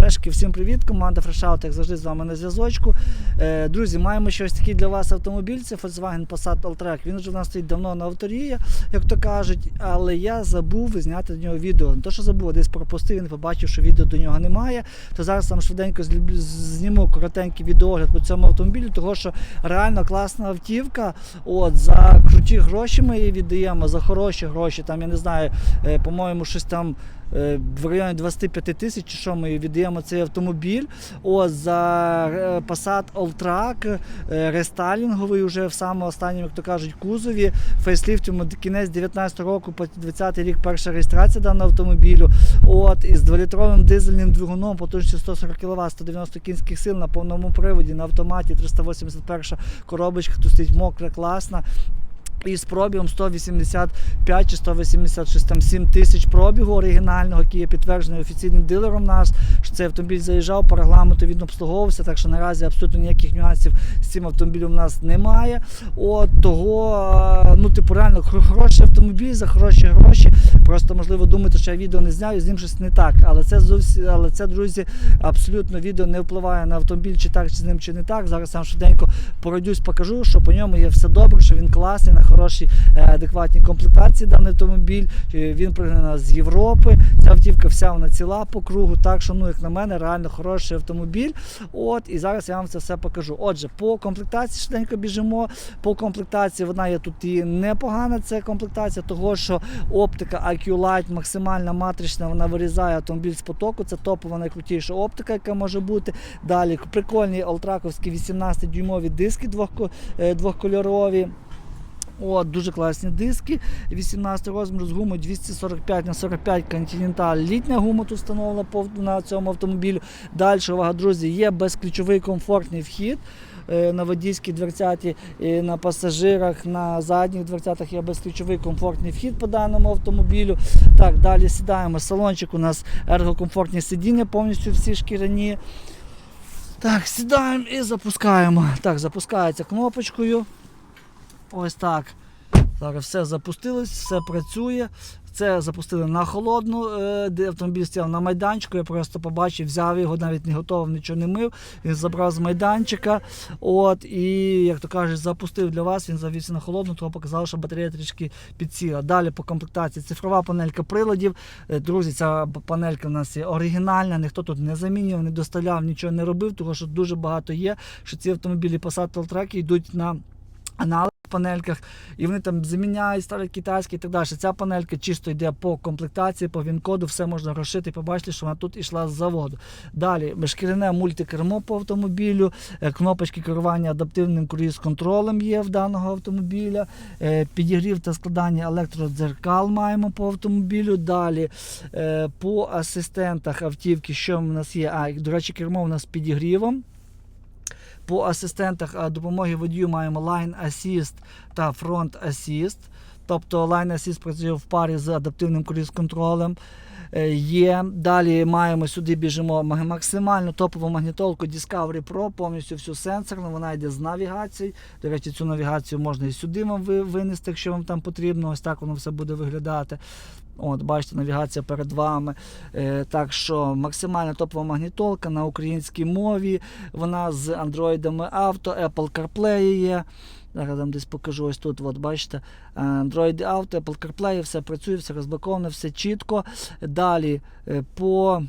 Фрешки, всім привіт! Команда Фрешаут, як завжди, з вами на зв'язочку. Е, друзі, маємо щось такий для вас автомобіль. Це Volkswagen Passat Alltrack. Він вже в нас стоїть давно на авторії, як то кажуть, але я забув зняти до нього відео. Не то, що забув, десь пропустив, не побачив, що відео до нього немає. То зараз там швиденько зніму коротенький відеогляд по цьому автомобілю, того що реально класна автівка. От за круті гроші ми її віддаємо, за хороші гроші. Там я не знаю, е, по-моєму, щось там. Е, В районі 25 тисяч, що ми віддаємо цей автомобіль. От за е, Passat Alltrack, е, рестайлінговий, вже в самому останньому, як то кажуть, кузові. Фейсліфт йому кінець 19 року, по 20 рік перша реєстрація даного автомобілю. От із 2-літровим дизельним двигуном, потужністю 140 кВт, 190 кінських сил на повному приводі, на автоматі 381 коробочка, тут стоїть мокра, класна. І з пробігом 185 чи 186 там 7 тисяч пробігу оригінального, який є підтверджений офіційним дилером наш, що цей автомобіль заїжджав, по регламенту він обслуговувався, так що наразі абсолютно ніяких нюансів з цим автомобілем у нас немає. От того, ну типу, реально хороший автомобіль за хороші гроші. Просто можливо думаєте, що я відео не зняв і з ним щось не так. Але це зовсім, але це, друзі, абсолютно відео не впливає на автомобіль, чи так, чи з ним, чи не так. Зараз сам швиденько пройдусь, покажу, що по ньому є все добре, що він класний, хорошій е, адекватній комплектації даний автомобіль. Е, Він пригнана з Європи. Ця автівка вся вона ціла по кругу. Так що, ну, як на мене, реально хороший автомобіль. От, і зараз я вам це все покажу. Отже, по комплектації швиденько біжимо. По комплектації вона є тут і непогана. Це комплектація того, що оптика IQ Light максимальна матрична, вона вирізає автомобіль з потоку. Це топова найкрутіша оптика, яка може бути. Далі прикольні олтраковські 18-дюймові диски двох- е, двохкольорові. От, дуже класні диски. 18 розміру з гумою 245 на 45 Continental. Літня гума тут встановлена на цьому автомобілю. Далі, увага, друзі, є безключовий комфортний вхід. е, На водійській дверцяті, на пасажирах, на задніх дверцятах є безключовий комфортний вхід по даному автомобілю. Так, далі сідаємо. Салончик у нас ергокомфортні сидіння, повністю всі шкіряні. Так, сідаємо і запускаємо. Так, запускається кнопочкою. Ось так. Зараз все запустилось, все працює. Це запустили на холодну, е, де автомобіль стояв на майданчику. Я просто побачив, взяв його, навіть не готовий, нічого не мив. Він забрав з майданчика. От, і, як то кажуть, запустив для вас. Він завівся на холодну, того показав, що батарея трішки підсіла. Далі по комплектації цифрова панелька приладів. Е, Друзі, ця панелька в нас є оригінальна, ніхто тут не замінював, не доставляв, нічого не робив, тому що дуже багато є, що ці автомобілі Passat Alltrack йдуть на аналог панельках, і вони там заміняють, ставлять китайські і так далі. Ця панелька чисто йде по комплектації, по він-коду, все можна розшити, побачити, що вона тут йшла з заводу. Далі шкіряне мультикермо по автомобілю, е, кнопочки керування адаптивним круїз-контролем є в даного автомобіля, е, підігрів та складання електродзеркал маємо по автомобілю. Далі е, по асистентах автівки, що в нас є? А, до речі, кермо у нас з підігрівом. По асистентах допомоги водію маємо Line Assist та Front Assist. Тобто Line Assist працює в парі з адаптивним круїз-контролем. Е, Є. Далі маємо сюди біжимо ма- максимально топову магнітолку Discovery Pro, повністю всю сенсорну, вона йде з навігацією. До речі, цю навігацію можна і сюди вам винести, якщо вам там потрібно. Ось так воно все буде виглядати. От, бачите, навігація перед вами. Е, так що максимально топова магнітолка на українській мові. Вона з андроїдами авто, Apple CarPlay є. Зараз вам десь покажу ось тут. От бачите, е, Android Auto, Apple CarPlay, все працює, все розблоковано, все чітко. Далі е, по,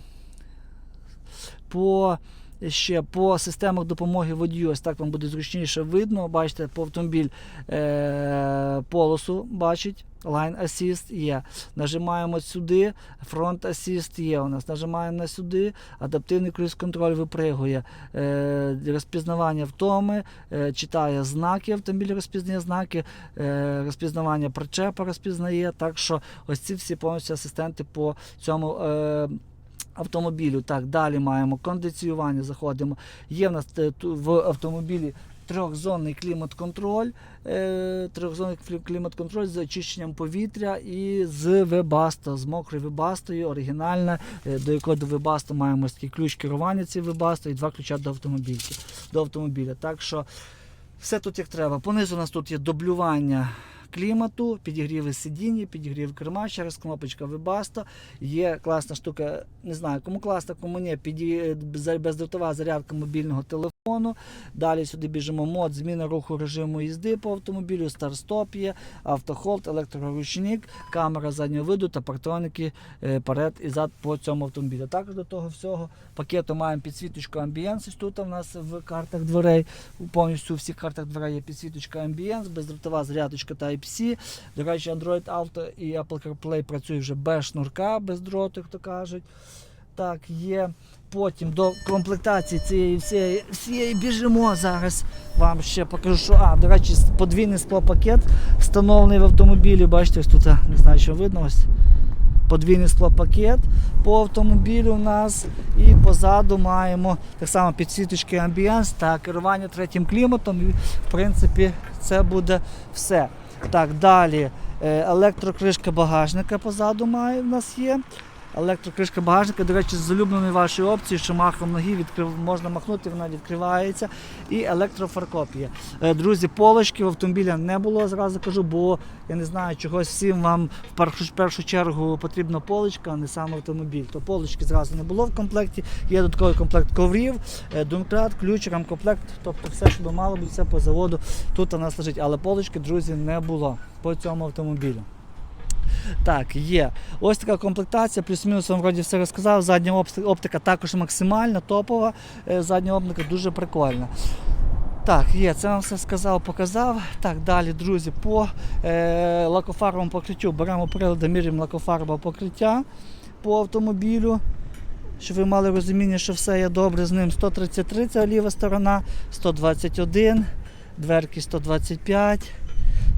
по ще по системах допомоги водію, ось так вам буде зручніше видно. Бачите, по автомобіль е, полосу бачить. Line Assist є. Нажимаємо сюди, Front Assist є у нас. Нажимаємо на сюди, адаптивний круїз-контроль випригує. Е, розпізнавання втоми, е, читає знаки, автомобіль розпізнає знаки, е, розпізнавання причепа розпізнає. Так що ось ці всі повністю асистенти по цьому. Е, Автомобілю. Так, далі маємо кондиціювання, заходимо. Є в нас е, в автомобілі трьохзонний клімат-контроль, е, трьохзонний клімат-контроль з очищенням повітря і з Webasto, з мокрою Webasto, оригінальна, е, до якого до Webasto маємо такий ключ керування цієї Webasto і два ключа до автомобільки, до автомобіля. Так що все тут як треба. Понизу у нас тут є дублювання клімату, підігріви сидіння, підігрів керма, через кнопочка Webasto. Є класна штука, не знаю, кому класна, кому ні, піді... бездротова зарядка мобільного телефону. Далі сюди біжимо мод, зміна руху режиму їзди по автомобілю, старт-стоп є, автохолд, електроручник, камера заднього виду та партроники е, перед і зад по цьому автомобілю. Також до того всього пакету маємо підсвіточку Ambience. Тут у нас в картах дверей. Повністю у всіх картах дверей є підсвіточка Ambience, бездротова зарядочка Type-C. До речі, Android Auto і Apple CarPlay працюють вже без шнурка, без дроту, як то кажуть. Так, є. Потім до комплектації цієї всієї, всієї біжимо. Зараз вам ще покажу, що. А, до речі, подвійний склопакет встановлений в автомобілі. Бачите, ось тут не знаю, що видно. Ось подвійний склопакет по автомобілю у нас. І позаду маємо так само підсвіточки Ambience та керування третім кліматом. І, в принципі, це буде все. Так, далі. е, Електрокришка багажника позаду має в нас є. Електрокришка багажника, до речі, з улюбленої вашої опції, що махом ноги відкрив, можна махнути, вона відкривається. І електрофаркоп є. Е, Друзі, полочки в автомобіля не було, зразу кажу, бо я не знаю, чогось всім вам в першу, в першу чергу потрібна полочка, а не сам автомобіль. То полочки зразу не було в комплекті. Є додатковий комплект коврів, е, думкрат, ключ, рамкомплект, тобто все, що мало бути, все по заводу тут у нас лежить. Але полочки, друзі, не було по цьому автомобілю. Так, є. Ось така комплектація, плюс-мінус вам вроді все розказав. Задня оптика також максимальна, топова. Е, Задня оптика дуже прикольна. Так, є, це вам все сказав, показав. Так, далі, друзі, по е, лакофарбовому покриттю беремо прилади, міряємо лакофарбове покриття по автомобілю. Щоб ви мали розуміння, що все є добре з ним. 133 це ліва сторона, 121, дверки 125,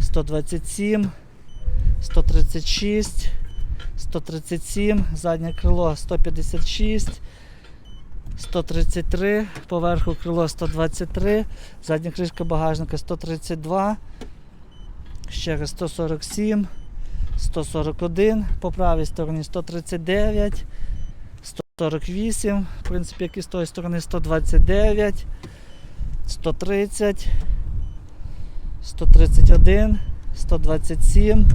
127. 136, 137, заднє крило 156, 133, поверху крило 123, задня кришка багажника 132, ще раз 147, 141, по правій стороні 139, 148, в принципі, як і з тої сторони 129, 130, 131, 127,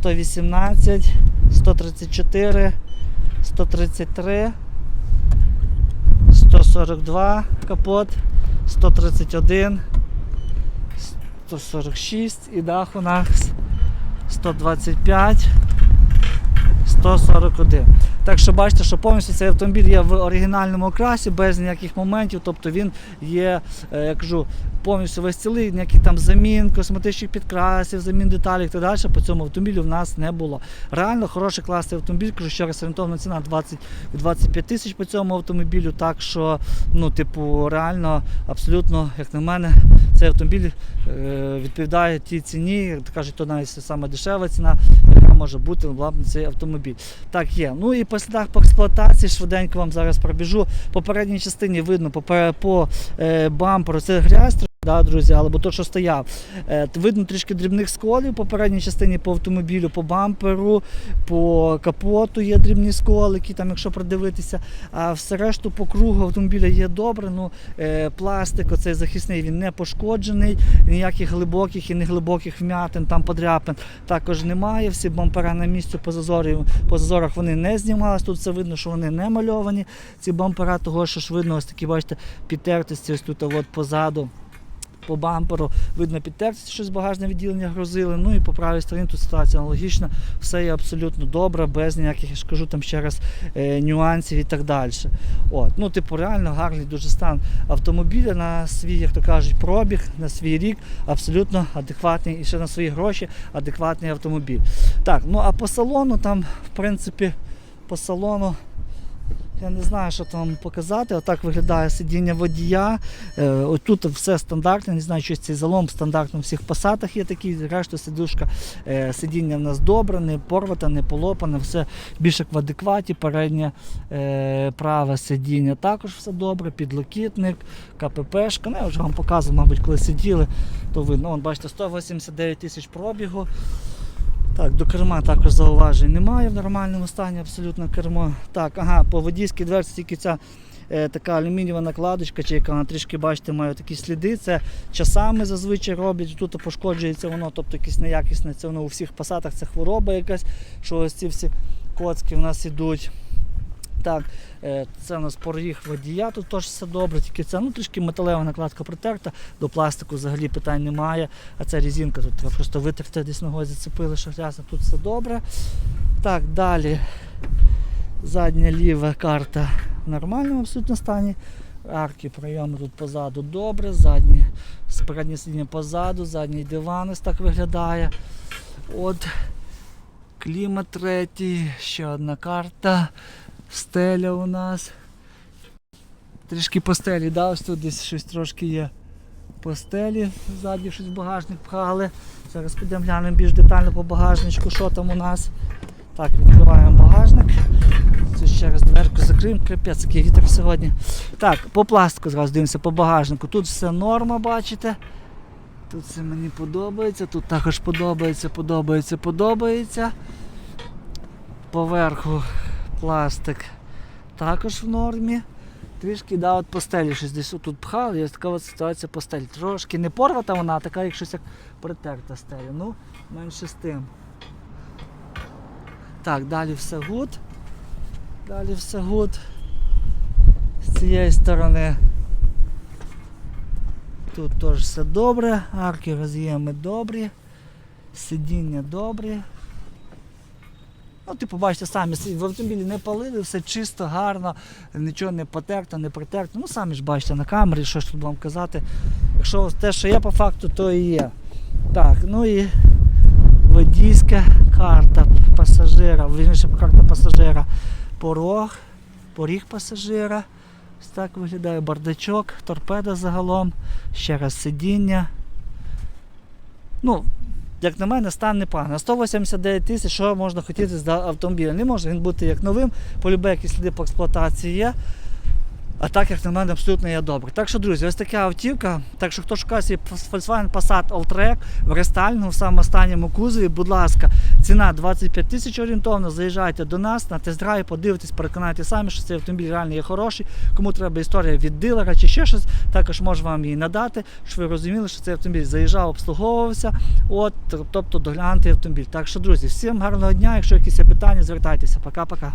118, 134, 133, 142 капот, 131, 146 і дах у нас 125, 141. Так що бачите, що повністю цей автомобіль є в оригінальному окрасі, без ніяких моментів. Тобто він є, е, я кажу, повністю весь цілий, ніяких там замін, косметичних підкрасів, замін деталей і так далі. По цьому автомобілю в нас не було. Реально хороший класний автомобіль, кажу, раз орієнтовна ціна 20 25 тисяч по цьому автомобілю. Так що, ну, типу, реально, абсолютно, як на мене, цей автомобіль е, відповідає тій ціні, кажуть, то навіть саме дешева ціна, може бути на цей автомобіль. Так є. Ну і по слідах по експлуатації швиденько вам зараз пробіжу. По попередній частині видно по, по е, бамперу це грязь. Да, друзі, або то, що стояв. Е, видно трішки дрібних сколів по передній частині по автомобілю, по бамперу, по капоту є дрібні сколики, там, якщо придивитися. А все решту по кругу автомобіля є добре. Ну, е, пластик оцей захисний він не пошкоджений, ніяких глибоких і неглибоких вмятин, там подряпин також немає. Всі бампера на місці по, зазорі, по зазорах вони не знімались. Тут все видно, що вони не мальовані. Ці бампера, того що ж видно, ось такі, бачите, підтертості ось тут от позаду по бамперу видно підтертість, щось багажне відділення грузили. Ну і по правій стороні тут ситуація аналогічна. Все є абсолютно добре, без ніяких, я ж там ще раз е, нюансів і так далі. От, ну, типу, реально гарний дуже стан автомобіля на свій, як то кажуть, пробіг, на свій рік, абсолютно адекватний і ще на свої гроші адекватний автомобіль. Так, ну а по салону там, в принципі, по салону. Я не знаю, що там показати. Отак виглядає сидіння водія. Е, ось тут все стандартне, не знаю, що цей залом стандартно у всіх посадах є такий, решта сидушка. Е, сидіння в нас добре, не порвате, не полопане, все більше в адекваті. Переднє е, праве сидіння також все добре, підлокітник, КППшка. Ну, я вже вам показував, мабуть, коли сиділи, то видно. Вон, бачите, 189 тисяч пробігу. Так, до керма також зауважень немає в нормальному стані, абсолютно кермо. Так, ага, по водійській дверці тільки ця е, така алюмінієва накладочка, чи яка вона трішки, бачите, має такі сліди. Це часами зазвичай роблять. Тут пошкоджується воно, тобто якесь неякісне. Це воно у всіх пасатах це хвороба якась, що ось ці всі коцки в нас ідуть. Так, е, це у нас поріг водія, тут теж все добре, тільки це ну, трішки металева накладка протерта, до пластику взагалі питань немає. А це резинка, тут треба просто витерти, десь ногою зацепили, що грязно, тут все добре. Так, далі. Задня ліва карта в нормальному абсолютно стані. Арки прийоми тут позаду добре, задні, переднє сидіння позаду, задній диван ось так виглядає. От клімат третій, ще одна карта. Стеля у нас. Трішки по стелі, да, ось тут десь щось трошки є по стелі. Ззаді щось в багажник пхали. Зараз підемо глянемо більш детально по багажничку, що там у нас. Так, відкриваємо багажник. Це ще раз дверку закриємо, капець, який вітер сьогодні. Так, по пластику зразу дивимося по багажнику. Тут все норма, бачите. Тут все мені подобається, тут також подобається, подобається, подобається. Поверху пластик також в нормі. Трішки да, от по стелі щось десь тут і ось така от ситуація по стелі. Трошки не порвата вона, а така як щось як притерта стеля. Ну, менше з тим. Так, далі все гуд. Далі все гуд. З цієї сторони. Тут теж все добре, арки роз'єми добрі, сидіння добрі. Ну, типу, бачите, самі в автомобілі не палили, все чисто, гарно, нічого не потерто, не притерто. Ну, самі ж бачите на камері, що ж тут вам казати. Якщо те, що є по факту, то і є. Так, ну і водійська карта пасажира, вірніше карта пасажира, порог, поріг пасажира. Ось так виглядає бардачок, торпеда загалом, ще раз сидіння. Ну, як на мене, стан непоганий. На 189 тисяч, що можна хотіти з автомобіля? Не може він бути як новим, полюбе які сліди по експлуатації є. А так, як на мене, абсолютно є добре. Так що, друзі, ось така автівка. Так що хто шукає свій Volkswagen Passat Alltrack в рестайлінгу в самому останньому кузові, будь ласка, ціна 25 тисяч орієнтовно. Заїжджайте до нас на тест-драйв, подивитесь, переконайте самі, що цей автомобіль реально є хороший. Кому треба історія від дилера чи ще щось, також можу вам її надати, щоб ви розуміли, що цей автомобіль заїжджав, обслуговувався. От, тобто доглянути автомобіль. Так що, друзі, всім гарного дня. Якщо якісь питання, звертайтеся. Пока-пока.